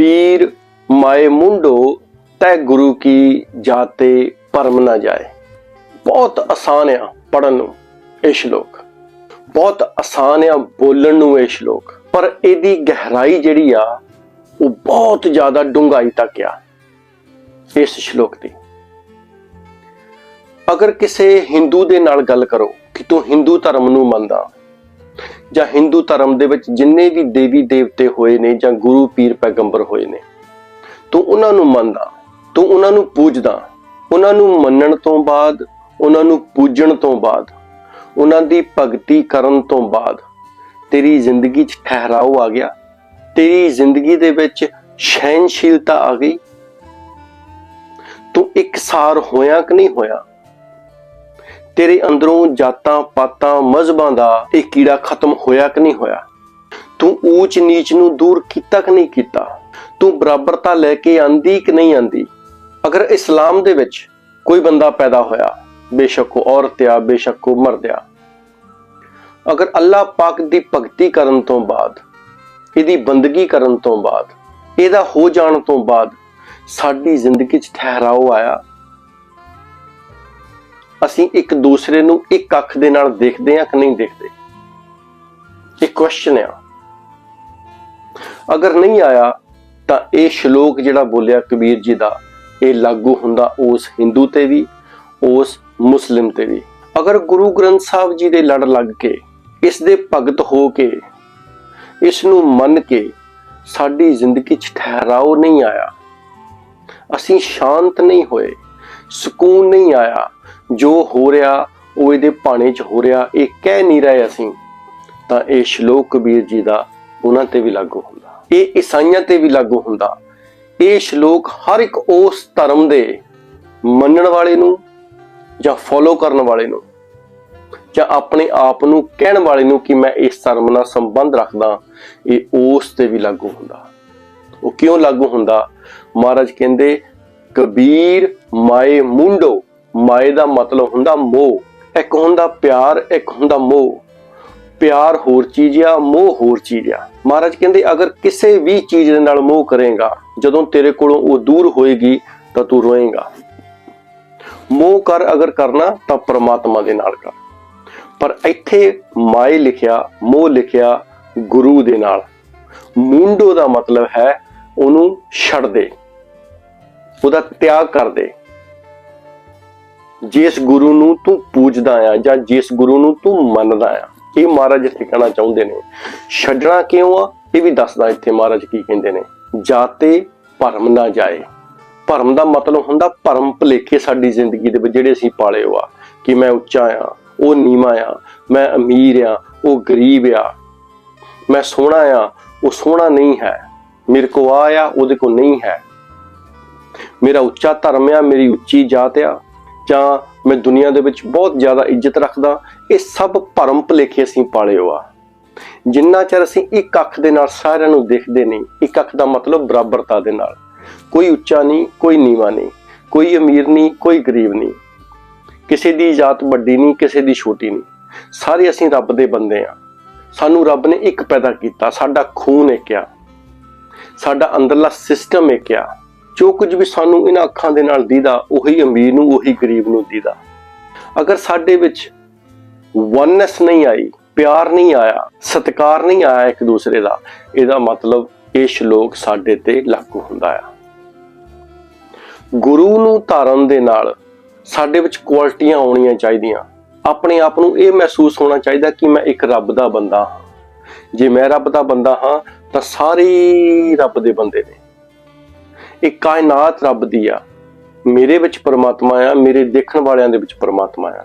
ਕਬੀਰ ਮਾਏ ਮੁੰਡੋ, ਤੈ ਗੁਰੂ ਕੀ ਜਾਤੇ ਪਰਮ ਨਾ ਜਾਏ। ਬਹੁਤ ਆਸਾਨ ਆ ਪੜਨ ਨੂੰ ਇਹ ਸ਼ਲੋਕ। ਬਹੁਤ ਆਸਾਨ ਆ ਬੋਲਣ ਨੂੰ ਇਹ ਸ਼ਲੋਕ। ਪਰ ਇਹਦੀ ਗਹਿਰਾਈ ਜਿਹੜੀ ਆ, ਉਹ ਬਹੁਤ ਜ਼ਿਆਦਾ ਡੂੰਘਾਈ ਤੱਕ ਆ ਇਸ ਸ਼ਲੋਕ ਦੀ। ਅਗਰ ਕਿਸੇ ਹਿੰਦੂ ਦੇ ਨਾਲ ਗੱਲ ਕਰੋ ਕਿ ਤੂੰ ਹਿੰਦੂ ਧਰਮ ਨੂੰ ਮੰਨਦਾ ਜਾਂ ਹਿੰਦੂ ਧਰਮ ਦੇ ਵਿੱਚ ਜਿੰਨੇ ਵੀ ਦੇਵੀ ਦੇਵਤੇ ਹੋਏ ਨੇ ਜਾਂ ਗੁਰੂ ਪੀਰ ਪੈਗੰਬਰ ਹੋਏ ਨੇ, ਤੂੰ ਉਹਨਾਂ ਨੂੰ ਮੰਨਦਾ, ਤੂੰ ਉਹਨਾਂ ਨੂੰ ਪੂਜਦਾ। ਉਹਨਾਂ ਨੂੰ ਮੰਨਣ ਤੋਂ ਬਾਅਦ, ਉਹਨਾਂ ਨੂੰ ਪੂਜਣ ਤੋਂ ਬਾਅਦ, ਉਹਨਾਂ ਦੀ ਭਗਤੀ ਕਰਨ ਤੋਂ ਬਾਅਦ ਤੇਰੀ ਜ਼ਿੰਦਗੀ 'ਚ ਠਹਿਰਾਓ ਆ ਗਿਆ। ਤੇਰੀ ਜ਼ਿੰਦਗੀ ਦੇ ਵਿੱਚ ਸਹਿਨਸ਼ੀਲਤਾ ਆ ਗਈ। ਤੂੰ ਇੱਕਸਾਰ ਹੋਇਆ ਕਿ ਨਹੀਂ ਹੋਇਆ? ਤੇਰੇ ਅੰਦਰੋਂ ਜਾਤਾਂ, ਪਾਤਾਂ ਮਜ਼ਬਾਂ ਦਾ ਇਹ ਕੀੜਾ ਖਤਮ ਹੋਇਆ ਕਿ ਨਹੀਂ ਹੋਇਆ? ਤੂੰ ਊਚ ਨੀਚ ਨੂੰ ਦੂਰ ਕੀਤਾ ਕਿ ਨਹੀਂ ਕੀਤਾ? ਤੂੰ ਬਰਾਬਰਤਾ ਲੈ ਕੇ ਆਂਦੀ ਕਿ ਨਹੀਂ ਆਂਦੀ? ਅਗਰ ਇਸਲਾਮ ਦੇ ਵਿੱਚ ਕੋਈ ਬੰਦਾ ਪੈਦਾ ਹੋਇਆ, ਬੇਸ਼ੱਕ ਉਹ ਔਰਤ ਆ, ਬੇਸ਼ੱਕ ਉਹ ਮਰਦ ਆ। ਅਗਰ ਅੱਲਾਹ ਪਾਕ ਦੀ ਭਗਤੀ ਕਰਨ ਤੋਂ ਬਾਅਦ, ਇਹਦੀ ਬੰਦਗੀ ਕਰਨ ਤੋਂ ਬਾਅਦ, ਇਹਦਾ ਹੋ ਜਾਣ ਤੋਂ ਬਾਅਦ ਸਾਡੀ ਜ਼ਿੰਦਗੀ 'ਚ ਠਹਿਰਾਓ ਆਇਆ। ਅਸੀਂ ਇੱਕ ਦੂਸਰੇ ਨੂੰ ਇੱਕ ਅੱਖ ਦੇ ਨਾਲ ਦੇਖਦੇ ਹਾਂ ਕਿ ਨਹੀਂ ਦੇਖਦੇ? ਇਹ ਕੁਐਸਚਨ ਆ। ਅਗਰ ਨਹੀਂ ਆਇਆ, ਤਾਂ ਇਹ ਸ਼ਲੋਕ ਜਿਹੜਾ ਬੋਲਿਆ ਕਬੀਰ ਜੀ ਦਾ, ਇਹ ਲਾਗੂ ਹੁੰਦਾ ਉਸ ਹਿੰਦੂ ਤੇ ਵੀ, ਉਸ ਮੁਸਲਿਮ ਤੇ ਵੀ। ਅਗਰ ਗੁਰੂ ਗ੍ਰੰਥ ਸਾਹਿਬ ਜੀ ਦੇ ਲੜ ਲੱਗ ਕੇ, ਇਸ ਦੇ ਭਗਤ ਹੋ ਕੇ, ਇਸ ਨੂੰ ਮੰਨ ਕੇ ਸਾਡੀ ਜ਼ਿੰਦਗੀ 'ਚ ਠਹਿਰਾਓ ਨਹੀਂ ਆਇਆ, ਅਸੀਂ ਸ਼ਾਂਤ ਨਹੀਂ ਹੋਏ, ਸਕੂਨ ਨਹੀਂ ਆਇਆ ਜੋ ਹੋ ਰਿਹਾ, ਉਹ ਇਹਦੇ ਭਾਣੇ 'ਚ ਹੋ ਰਿਹਾ, ਇਹ ਕਹਿ ਨਹੀਂ ਰਹੇ ਅਸੀਂ, ਤਾਂ ਇਹ ਸ਼ਲੋਕ ਕਬੀਰ ਜੀ ਦਾ ਉਹਨਾਂ ਤੇ ਵੀ ਲਾਗੂ ਹੁੰਦਾ। ਇਹ ਈਸਾਈਆਂ ਤੇ ਵੀ ਲਾਗੂ ਹੁੰਦਾ। ਇਹ ਸ਼ਲੋਕ ਹਰ ਇੱਕ ਉਸ ਧਰਮ ਦੇ ਮੰਨਣ ਵਾਲੇ ਨੂੰ ਜਾਂ ਫੋਲੋ ਕਰਨ ਵਾਲੇ ਨੂੰ ਜਾਂ ਆਪਣੇ ਆਪ ਨੂੰ ਕਹਿਣ ਵਾਲੇ ਨੂੰ ਕਿ ਮੈਂ ਇਸ ਧਰਮ ਨਾਲ ਸੰਬੰਧ ਰੱਖਦਾ, ਇਹ ਉਸ ਤੇ ਵੀ ਲਾਗੂ ਹੁੰਦਾ। ਉਹ ਕਿਉਂ ਲਾਗੂ ਹੁੰਦਾ? ਮਹਾਰਾਜ ਕਹਿੰਦੇ, ਕਬੀਰ ਮਾਏ ਮੁੰਡੋ। ਮਾਏ ਦਾ ਮਤਲਬ ਹੁੰਦਾ ਮੋਹ, ਇੱਕ ਹੁੰਦਾ ਪਿਆਰ, ਇੱਕ ਹੁੰਦਾ ਮੋਹ। ਪਿਆਰ ਹੋਰ ਚੀਜ਼ ਆ, ਮੋਹ ਹੋਰ ਚੀਜ਼ ਆ। ਮਹਾਰਾਜ ਕਹਿੰਦੇ, ਅਗਰ ਕਿਸੇ ਵੀ ਚੀਜ਼ ਦੇ ਨਾਲ ਮੋਹ ਕਰੇਗਾ, ਜਦੋਂ ਤੇਰੇ ਕੋਲੋਂ ਉਹ ਦੂਰ ਹੋਏਗੀ, ਤਾਂ ਤੂੰ ਰੋਏਗਾ। ਮੋਹ ਕਰ ਅਗਰ ਕਰਨਾ, ਤਾਂ ਪ੍ਰਮਾਤਮਾ ਦੇ ਨਾਲ ਕਰ। ਪਰ ਇੱਥੇ ਮਾਏ ਲਿਖਿਆ, ਮੋਹ ਲਿਖਿਆ ਗੁਰੂ ਦੇ ਨਾਲ। ਮੁੰਡੋ ਦਾ ਮਤਲਬ ਹੈ ਉਹਨੂੰ ਛੱਡ ਦੇ, ਉਹਦਾ ਤਿਆਗ ਕਰ ਦੇ। ਜਿਸ ਗੁਰੂ ਨੂੰ ਤੂੰ ਪੂਜਦਾ ਆ ਜਾਂ ਜਿਸ ਗੁਰੂ ਨੂੰ ਤੂੰ ਮੰਨਦਾ ਆ, ਇਹ ਮਹਾਰਾਜ ਇੱਥੇ ਕਹਿਣਾ ਚਾਹੁੰਦੇ ਨੇ। ਛੱਡਣਾ ਕਿਉਂ ਆ? ਇਹ ਵੀ ਦੱਸਦਾ ਇੱਥੇ ਮਹਾਰਾਜ ਕੀ ਕਹਿੰਦੇ ਨੇ। ਜਾਤੇ ਭਰਮ ਨਾ ਜਾਏ। ਭਰਮ ਦਾ ਮਤਲਬ ਹੁੰਦਾ ਭਰਮ ਭਲੇਖੇ ਸਾਡੀ ਜ਼ਿੰਦਗੀ ਦੇ ਵਿੱਚ ਜਿਹੜੇ ਅਸੀਂ ਪਾਲੇ ਹੋ ਆ ਕਿ ਮੈਂ ਉੱਚਾ ਆ, ਉਹ ਨੀਵਾਂ ਆ, ਮੈਂ ਅਮੀਰ ਆ, ਉਹ ਗਰੀਬ ਆ, ਮੈਂ ਸੋਹਣਾ ਆ, ਉਹ ਸੋਹਣਾ ਨਹੀਂ ਹੈ। ਮੇਰੇ ਕੋ ਆ ਆ, ਉਹਦੇ ਕੋ ਨਹੀਂ ਹੈ। ਮੇਰਾ ਉੱਚਾ ਧਰਮ ਆ, ਮੇਰੀ ਉੱਚੀ ਜਾਤ ਆ ਜਾਂ ਮੈਂ ਦੁਨੀਆ ਦੇ ਵਿੱਚ ਬਹੁਤ ਜ਼ਿਆਦਾ ਇੱਜ਼ਤ ਰੱਖਦਾ, ਇਹ ਸਭ ਭਰਮ ਭਲੇਖੇ ਅਸੀਂ ਪਾਲਿਓ ਆ। ਜਿੰਨਾ ਚਿਰ ਅਸੀਂ ਇੱਕ ਅੱਖ ਦੇ ਨਾਲ ਸਾਰਿਆਂ ਨੂੰ ਦੇਖਦੇ ਨਹੀਂ, ਇੱਕ ਅੱਖ ਦਾ ਮਤਲਬ ਬਰਾਬਰਤਾ ਦੇ ਨਾਲ। ਕੋਈ ਉੱਚਾ ਨਹੀਂ, ਕੋਈ ਨੀਵਾਂ ਨਹੀਂ, ਕੋਈ ਅਮੀਰ ਨਹੀਂ, ਕੋਈ ਗਰੀਬ ਨਹੀਂ। ਕਿਸੇ ਦੀ ਜਾਤ ਵੱਡੀ ਨਹੀਂ, ਕਿਸੇ ਦੀ ਛੋਟੀ ਨਹੀਂ। ਸਾਰੇ ਅਸੀਂ ਰੱਬ ਦੇ ਬੰਦੇ ਆ। ਸਾਨੂੰ ਰੱਬ ਨੇ ਇੱਕ ਪੈਦਾ ਕੀਤਾ, ਸਾਡਾ ਖੂਨ ਇੱਕ ਆ ਸਾਡਾ ਅੰਦਰਲਾ ਸਿਸਟਮ ਇੱਕ ਆ ਜੋ ਕੁਝ ਵੀ ਸਾਨੂੰ ਇਹਨਾਂ ਅੱਖਾਂ ਦੇ ਨਾਲ ਦੀਦਾ, ਉਹੀ ਅਮੀਰ ਨੂੰ, ਉਹੀ ਗਰੀਬ ਨੂੰ ਦੀਦਾ। ਅਗਰ ਸਾਡੇ ਵਿੱਚ ਵਨਨੈਸ ਨਹੀਂ ਆਈ, ਪਿਆਰ ਨਹੀਂ ਆਇਆ, ਸਤਿਕਾਰ ਨਹੀਂ ਆਇਆ ਇੱਕ ਦੂਸਰੇ ਦਾ, ਇਹਦਾ ਮਤਲਬ ਇਹ ਸ਼ਲੋਕ ਸਾਡੇ ਤੇ ਲਾਗੂ ਹੁੰਦਾ ਆ। ਗੁਰੂ ਨੂੰ ਧਾਰਨ ਦੇ ਨਾਲ ਸਾਡੇ ਵਿੱਚ ਕੁਆਲਿਟੀਆਂ ਆਉਣੀਆਂ ਚਾਹੀਦੀਆਂ। ਆਪਣੇ ਆਪ ਨੂੰ ਇਹ ਮਹਿਸੂਸ ਹੋਣਾ ਚਾਹੀਦਾ ਕਿ ਮੈਂ ਇੱਕ ਰੱਬ ਦਾ ਬੰਦਾ ਹਾਂ। ਜੇ ਮੈਂ ਰੱਬ ਦਾ ਬੰਦਾ ਹਾਂ, ਤਾਂ ਸਾਰੇ ਰੱਬ ਦੇ ਬੰਦੇ ਨੇ। ਇਹ ਕਾਇਨਾਤ ਰੱਬ ਦੀ ਆ। ਮੇਰੇ ਵਿੱਚ ਪਰਮਾਤਮਾ ਆ, ਮੇਰੇ ਦੇਖਣ ਵਾਲਿਆਂ ਦੇ ਵਿੱਚ ਪਰਮਾਤਮਾ ਆ।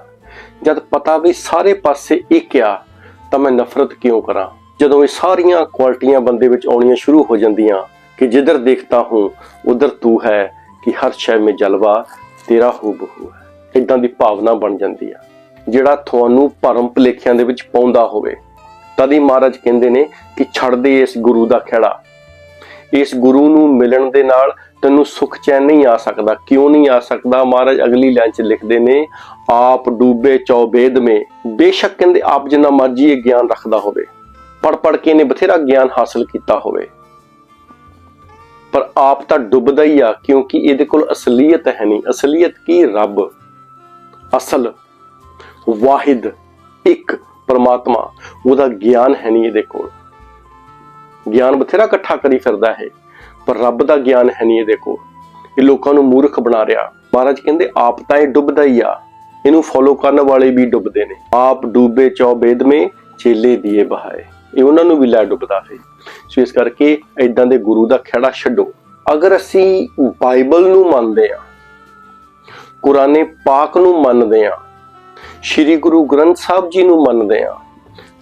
ਜਦ ਪਤਾ ਵੀ ਸਾਰੇ ਪਾਸੇ ਇੱਕ ਆ, ਤਾਂ ਮੈਂ ਨਫ਼ਰਤ ਕਿਉਂ ਕਰਾਂ? ਜਦੋਂ ਇਹ ਸਾਰੀਆਂ ਕੁਆਲਿਟੀਆਂ ਬੰਦੇ ਵਿੱਚ ਆਉਣੀਆਂ ਸ਼ੁਰੂ ਹੋ ਜਾਂਦੀਆਂ ਕਿ ਜਿੱਧਰ ਦੇਖਤਾ ਹੂੰ, ਉਧਰ ਤੂੰ ਹੈ ਕਿ ਹਰ ਸ਼ੈ ਮੇ ਜਲਵਾ, ਤੇਰਾ ਹੂ ਬਹੂ ਹੈ। ਇਦਾਂ ਦੀ ਭਾਵਨਾ ਬਣ ਜਾਂਦੀ ਆ। ਜਿਹੜਾ ਤੁਹਾਨੂੰ ਭਰਮ ਭਲੇਖਿਆਂ ਦੇ ਵਿੱਚ ਪਾਉਂਦਾ ਹੋਵੇ, ਤਦ ਹੀ ਮਹਾਰਾਜ ਕਹਿੰਦੇ ਨੇ ਕਿ ਛੱਡ ਦੇ ਇਸ ਗੁਰੂ ਦਾ ਖੇੜਾ ਇਸ ਗੁਰੂ ਨੂੰ ਮਿਲਣ ਦੇ ਨਾਲ ਤੈਨੂੰ ਸੁਖ ਚੈਨ ਨਹੀਂ ਆ ਸਕਦਾ। ਕਿਉਂ ਨਹੀਂ ਆ ਸਕਦਾ? ਮਹਾਰਾਜ ਅਗਲੀ ਲਾਈਨ 'ਚ ਲਿਖਦੇ ਨੇ, ਆਪ ਡੂਬੇ ਚੌਬੇਦ ਮੇ। ਬੇਸ਼ੱਕ ਕਹਿੰਦੇ, ਆਪ ਜਿੰਨਾ ਮਰਜ਼ੀ ਇਹ ਗਿਆਨ ਰੱਖਦਾ ਹੋਵੇ ਪੜ ਪੜ ਕੇ ਨੇ ਬਥੇਰਾ ਗਿਆਨ ਹਾਸਲ ਕੀਤਾ ਹੋਵੇ। ਪਰ ਆਪ ਤਾਂ ਡੁੱਬਦਾ ਹੀ ਆ, ਕਿਉਂਕਿ ਇਹਦੇ ਕੋਲ ਅਸਲੀਅਤ ਹੈ ਨਹੀਂ। ਅਸਲੀਅਤ ਕੀ? ਰੱਬ। ਅਸਲ, ਵਾਹਿਦ, ਇੱਕ ਪਰਮਾਤਮਾ। ਉਹਦਾ ਗਿਆਨ ਹੈ ਨਹੀਂ ਇਹਦੇ ਕੋਲ। ਗਿਆਨ ਬਥੇਰਾ ਇਕੱਠਾ ਕਰੀ ਫਿਰਦਾ ਹੈ, ਪਰ ਰੱਬ ਦਾ ਗਿਆਨ ਹੈ ਨਹੀਂ ਇਹਦੇ ਕੋਲ। ਇਹ ਲੋਕਾਂ ਨੂੰ ਮੂਰਖ ਬਣਾ ਰਿਹਾ। ਮਹਾਰਾਜ ਕਹਿੰਦੇ, ਆਪ ਤਾਂ ਇਹ ਡੁੱਬਦਾ ਹੀ ਆ। ਇਹਨੂੰ ਫੋਲੋ ਕਰਨ ਵਾਲੇ ਵੀ ਡੁੱਬਦੇ ਨੇ। ਆਪ ਡੂਬੇ ਚੌਬੇਦ ਮੇ ਚੇਲੇ ਦੀਏ ਬਹਾਏ। ਇਹ ਉਹਨਾਂ ਨੂੰ ਵੀ ਲੈ ਡੁੱਬਦਾ ਹੈ। ਸੋ ਇਸ ਕਰਕੇ ਐਦਾਂ ਦੇ ਗੁਰੂ ਦਾ ਖੇੜਾ ਛੱਡੋ। ਅਗਰ ਅਸੀਂ ਬਾਈਬਲ ਨੂੰ ਮੰਨਦੇ ਆ ਕੁਰਾਨੇ ਪਾਕ ਨੂੰ ਮੰਨਦੇ ਆ ਸ੍ਰੀ ਗੁਰੂ ਗ੍ਰੰਥ ਸਾਹਿਬ ਜੀ ਨੂੰ ਮੰਨਦੇ ਆ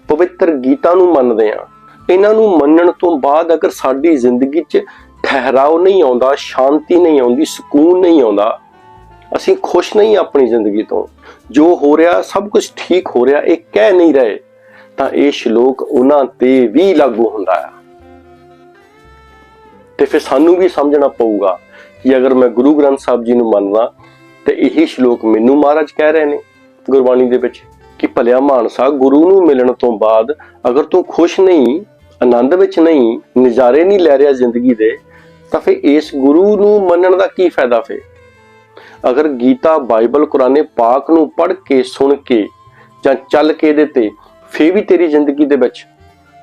ਪਵਿੱਤਰ ਗੀਤਾ ਨੂੰ ਮੰਨਦੇ ਆ ਇਹਨਾਂ ਨੂੰ ਮੰਨਣ ਤੋਂ ਬਾਅਦ ਅਗਰ ਸਾਡੀ ਜ਼ਿੰਦਗੀ 'ਚ ਠਹਿਰਾਓ ਨਹੀਂ ਆਉਂਦਾ, ਸ਼ਾਂਤੀ ਨਹੀਂ ਆਉਂਦੀ, ਸਕੂਨ ਨਹੀਂ ਆਉਂਦਾ, ਅਸੀਂ ਖੁਸ਼ ਨਹੀਂ ਆਪਣੀ ਜ਼ਿੰਦਗੀ ਤੋਂ। ਜੋ ਹੋ ਰਿਹਾ, ਸਭ ਕੁਝ ਠੀਕ ਹੋ ਰਿਹਾ, ਇਹ ਕਹਿ ਨਹੀਂ ਰਹੇ, ਤਾਂ ਇਹ ਸ਼ਲੋਕ ਉਹਨਾਂ ਤੇ ਵੀ ਲਾਗੂ ਹੁੰਦਾ ਆ। ਤੇ ਫਿਰ ਸਾਨੂੰ ਵੀ ਸਮਝਣਾ ਪਊਗਾ ਕਿ ਅਗਰ ਮੈਂ ਗੁਰੂ ਗ੍ਰੰਥ ਸਾਹਿਬ ਜੀ ਨੂੰ ਮੰਨਦਾ, ਤੇ ਇਹੀ ਸ਼ਲੋਕ ਮੈਨੂੰ ਮਹਾਰਾਜ ਕਹਿ ਰਹੇ ਨੇ ਗੁਰਬਾਣੀ ਦੇ ਵਿੱਚ ਕਿ ਭਲਿਆ ਮਾਨਸਾ ਗੁਰੂ ਨੂੰ ਮਿਲਣ ਤੋਂ ਬਾਅਦ ਅਗਰ ਤੂੰ ਖੁਸ਼ ਨਹੀਂ ਆਨੰਦ ਵਿੱਚ ਨਹੀਂ, ਨਜ਼ਾਰੇ ਨਹੀਂ ਲੈ ਰਿਹਾ ਜ਼ਿੰਦਗੀ ਦੇ, ਤਾਂ ਫਿਰ ਇਸ ਗੁਰੂ ਨੂੰ ਮੰਨਣ ਦਾ ਕੀ ਫਾਇਦਾ ਫੇ ਅਗਰ ਗੀਤਾ ਬਾਈਬਲ ਕੁਰਾਨੇ ਪਾਕ ਨੂੰ ਪੜ੍ਹ ਕੇ, ਸੁਣ ਕੇ ਜਾਂ ਚੱਲ ਕੇ ਇਹਦੇ ਤੇ ਫੇ ਵੀ ਤੇਰੀ ਜ਼ਿੰਦਗੀ ਦੇ ਵਿੱਚ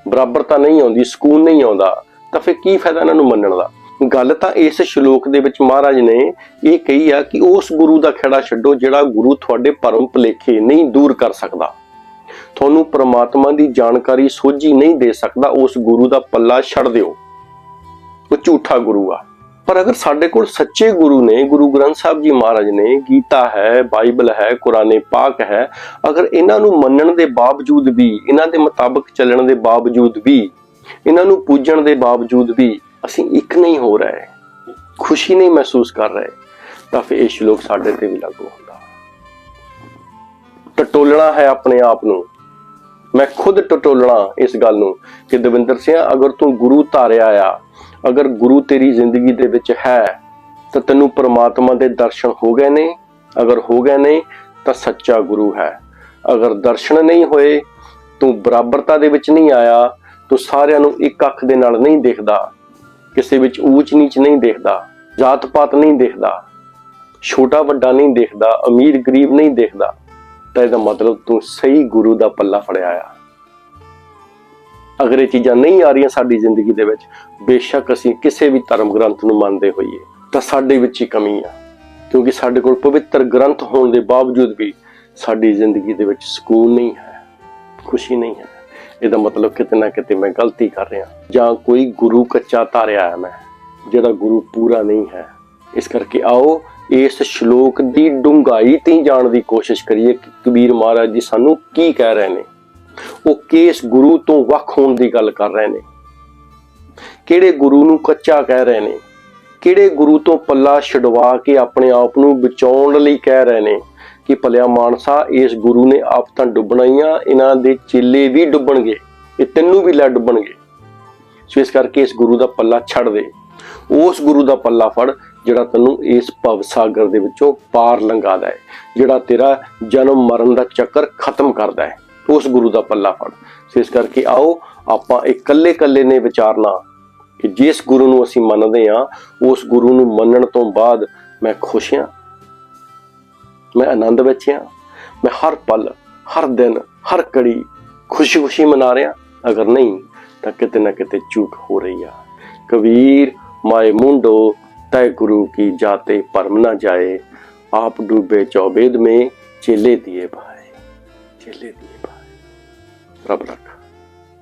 ਬਰਾਬਰਤਾ ਨਹੀਂ ਆਉਂਦੀ, ਸਕੂਨ ਨਹੀਂ ਆਉਂਦਾ, ਤਾਂ ਫਿਰ ਕੀ ਫਾਇਦਾ ਇਹਨਾਂ ਨੂੰ ਮੰਨਣ ਦਾ? ਗੱਲ ਤਾਂ ਇਸ ਸ਼ਲੋਕ ਦੇ ਵਿੱਚ ਮਹਾਰਾਜ ਨੇ ਇਹ ਕਹੀ ਆ ਕਿ ਉਸ ਗੁਰੂ ਦਾ ਖੇੜਾ ਛੱਡੋ ਜਿਹੜਾ ਗੁਰੂ ਤੁਹਾਡੇ ਭਰਮ ਭੁਲੇਖੇ ਨਹੀਂ ਦੂਰ ਕਰ ਸਕਦਾ। ਤੁਹਾਨੂੰ ਪ੍ਰਮਾਤਮਾ ਦੀ ਜਾਣਕਾਰੀ ਸੋਝੀ ਨਹੀਂ ਦੇ ਸਕਦਾ, ਉਸ ਗੁਰੂ ਦਾ ਪੱਲਾ ਛੱਡ ਦਿਓ। ਉਹ ਝੂਠਾ ਗੁਰੂ ਆ। ਪਰ ਅਗਰ ਸਾਡੇ ਕੋਲ ਸੱਚੇ ਗੁਰੂ ਨੇ, ਗੁਰੂ ਗ੍ਰੰਥ ਸਾਹਿਬ ਜੀ ਮਹਾਰਾਜ ਨੇ, ਗੀਤਾ ਹੈ, ਬਾਈਬਲ ਹੈ, ਕੁਰਾਨੇ ਪਾਕ ਹੈ, ਅਗਰ ਇਹਨਾਂ ਨੂੰ ਮੰਨਣ ਦੇ ਬਾਵਜੂਦ ਵੀ, ਇਹਨਾਂ ਦੇ ਮੁਤਾਬਕ ਚੱਲਣ ਦੇ ਬਾਵਜੂਦ ਵੀ, ਇਹਨਾਂ ਨੂੰ ਪੂਜਣ ਦੇ ਬਾਵਜੂਦ ਵੀ ਅਸੀਂ ਇੱਕ ਨਹੀਂ ਹੋ ਰਹੇ, ਖੁਸ਼ੀ ਨਹੀਂ ਮਹਿਸੂਸ ਕਰ ਰਹੇ, ਤਾਂ ਫਿਰ ਇਹ ਸ਼ਲੋਕ ਸਾਡੇ ਤੇ ਵੀ ਲਾਗੂ ਹੁੰਦਾ। ਟਟੋਲਣਾ ਹੈ ਆਪਣੇ ਆਪ ਨੂੰ। ਮੈਂ ਖੁਦ ਟਟੋਲਣਾ ਇਸ ਗੱਲ ਨੂੰ ਕਿ ਦਵਿੰਦਰ ਸਿੰਘ, ਅਗਰ ਤੂੰ ਗੁਰੂ ਧਾਰਿਆ ਆ, ਅਗਰ ਗੁਰੂ ਤੇਰੀ ਜ਼ਿੰਦਗੀ ਦੇ ਵਿੱਚ ਹੈ, ਤਾਂ ਤੈਨੂੰ ਪ੍ਰਮਾਤਮਾ ਦੇ ਦਰਸ਼ਨ ਹੋ ਗਏ ਨੇ ਅਗਰ ਹੋ ਗਏ ਨੇ ਤਾਂ ਸੱਚਾ ਗੁਰੂ ਹੈ। ਅਗਰ ਦਰਸ਼ਨ ਨਹੀਂ ਹੋਏ, ਤੂੰ ਬਰਾਬਰਤਾ ਦੇ ਵਿੱਚ ਨਹੀਂ ਆਇਆ, ਤੂੰ ਸਾਰਿਆਂ ਨੂੰ ਇੱਕ ਅੱਖ ਦੇ ਨਾਲ ਨਹੀਂ ਦੇਖਦਾ, ਕਿਸੇ ਵਿੱਚ ਊਚ ਨੀਚ ਨਹੀਂ ਦੇਖਦਾ ਜਾਤ ਪਾਤ ਨਹੀਂ ਦੇਖਦਾ ਛੋਟਾ ਵੱਡਾ ਨਹੀਂ ਦੇਖਦਾ ਅਮੀਰ ਗਰੀਬ ਨਹੀਂ ਦੇਖਦਾ। ਤਾਂ ਇਹਦਾ ਮਤਲਬ ਤੂੰ ਸਹੀ ਗੁਰੂ ਦਾ ਪੱਲਾ ਫੜਿਆ ਆ। ਅਗਰ ਇਹ ਚੀਜ਼ਾਂ ਨਹੀਂ ਆ ਰਹੀਆਂ ਸਾਡੀ ਜ਼ਿੰਦਗੀ ਦੇ ਵਿੱਚ, ਬੇਸ਼ੱਕ ਅਸੀਂ ਕਿਸੇ ਵੀ ਧਰਮ ਗ੍ਰੰਥ ਨੂੰ ਮੰਨਦੇ ਹੋਈਏ, ਤਾਂ ਸਾਡੇ ਵਿੱਚ ਹੀ ਕਮੀ ਆ। ਕਿਉਂਕਿ ਸਾਡੇ ਕੋਲ ਪਵਿੱਤਰ ਗ੍ਰੰਥ ਹੋਣ ਦੇ ਬਾਵਜੂਦ ਵੀ ਸਾਡੀ ਜ਼ਿੰਦਗੀ ਦੇ ਵਿੱਚ ਸਕੂਨ ਨਹੀਂ ਹੈ, ਖੁਸ਼ੀ ਨਹੀਂ ਹੈ। ਇਹਦਾ ਮਤਲਬ ਕਿਤੇ ਨਾ ਕਿਤੇ ਮੈਂ ਗਲਤੀ ਕਰ ਰਿਹਾ। ਜਾਂ ਕੋਈ ਗੁਰੂ ਕੱਚਾ ਧਾਰਿਆ ਹੈ ਮੈਂ, ਜਿਹੜਾ ਗੁਰੂ ਪੂਰਾ ਨਹੀਂ ਹੈ। ਇਸ ਕਰਕੇ ਆਓ ਇਸ ਸ਼ਲੋਕ ਦੀ ਡੂੰਘਾਈ ਤੇ ਜਾਣ ਦੀ ਕੋਸ਼ਿਸ਼ ਕਰੀਏ ਕਿ ਕਬੀਰ ਮਹਾਰਾਜ ਜੀ ਸਾਨੂੰ ਕੀ ਕਹਿ ਰਹੇ ਨੇ? ਉਹ ਕਿਸ ਗੁਰੂ ਤੋਂ ਵੱਖ ਹੋਣ ਦੀ ਗੱਲ ਕਰ ਰਹੇ ਨੇ? ਕਿਹੜੇ ਗੁਰੂ ਨੂੰ ਕੱਚਾ ਕਹਿ ਰਹੇ ਨੇ? ਕਿਹੜੇ ਗੁਰੂ ਤੋਂ ਪੱਲਾ ਛਡਵਾ ਕੇ ਆਪਣੇ ਆਪ ਨੂੰ ਬਚਾਉਣ ਲਈ ਕਹਿ ਰਹੇ ਨੇ? ਕਿ ਭਲਿਆ ਮਾਨਸਾ, ਇਸ ਗੁਰੂ ਨੇ ਆਪ ਤਾਂ ਡੁੱਬਣਾ ਹੀ ਆ ਇਹਨਾਂ ਦੇ ਚੇਲੇ ਵੀ ਡੁੱਬਣਗੇ ਇਹ ਤੈਨੂੰ ਵੀ ਲੈ ਡੁੱਬਣਗੇ। ਸੋ ਇਸ ਕਰਕੇ ਇਸ ਗੁਰੂ ਦਾ ਪੱਲਾ ਛੱਡ ਦੇ। ਉਸ ਗੁਰੂ ਦਾ ਪੱਲਾ ਫੜ ਜਿਹੜਾ ਤੈਨੂੰ ਇਸ ਭਵ ਸਾਗਰ ਦੇ ਵਿੱਚੋਂ ਪਾਰ ਲੰਘਾਦਾ ਹੈ, ਜਿਹੜਾ ਤੇਰਾ ਜਨਮ ਮਰਨ ਦਾ ਚੱਕਰ ਖਤਮ ਕਰਦਾ ਹੈ, ਉਸ ਗੁਰੂ ਦਾ ਪੱਲਾ ਫੜ। ਸੋ ਇਸ ਕਰਕੇ ਆਓ, ਆਪਾਂ ਇਕੱਲੇ ਇਕੱਲੇ ਨੇ ਵਿਚਾਰਨਾ ਕਿ ਜਿਸ ਗੁਰੂ ਨੂੰ ਅਸੀਂ ਮੰਨਦੇ ਹਾਂ, ਉਸ ਗੁਰੂ ਨੂੰ ਮੰਨਣ ਤੋਂ ਬਾਅਦ ਮੈਂ ਖੁਸ਼ ਹਾਂ, ਮੈਂ ਆਨੰਦ ਵਿੱਚ ਹਾਂ, ਮੈਂ ਹਰ ਪਲ, ਹਰ ਦਿਨ, ਹਰ ਕੜੀ ਖੁਸ਼ੀ-ਖੁਸ਼ੀ ਮਨਾ ਰਿਹਾ। ਅਗਰ ਨਹੀਂ, ਤਾਂ ਕਿਤੇ ਨਾ ਕਿਤੇ ਝੂਠ ਹੋ ਰਹੀ ਆ। ਕਬੀਰ, ਮਾਏ ਮੁੰਡੋ ਤੈ ਗੁਰੂ ਕੀ ਜਾਤੇ ਪਰਮ ਨਾ ਜਾਏ, ਆਪ ਡੂਬੇ ਚੌਬੇਦ ਮੇ ਚੇਲੇ ਦੀਏ ਭਾਏ, ਚੇਲੇ ਦੀਏ ਭਾਏ। ਰੱਬ ਰੱਖਾ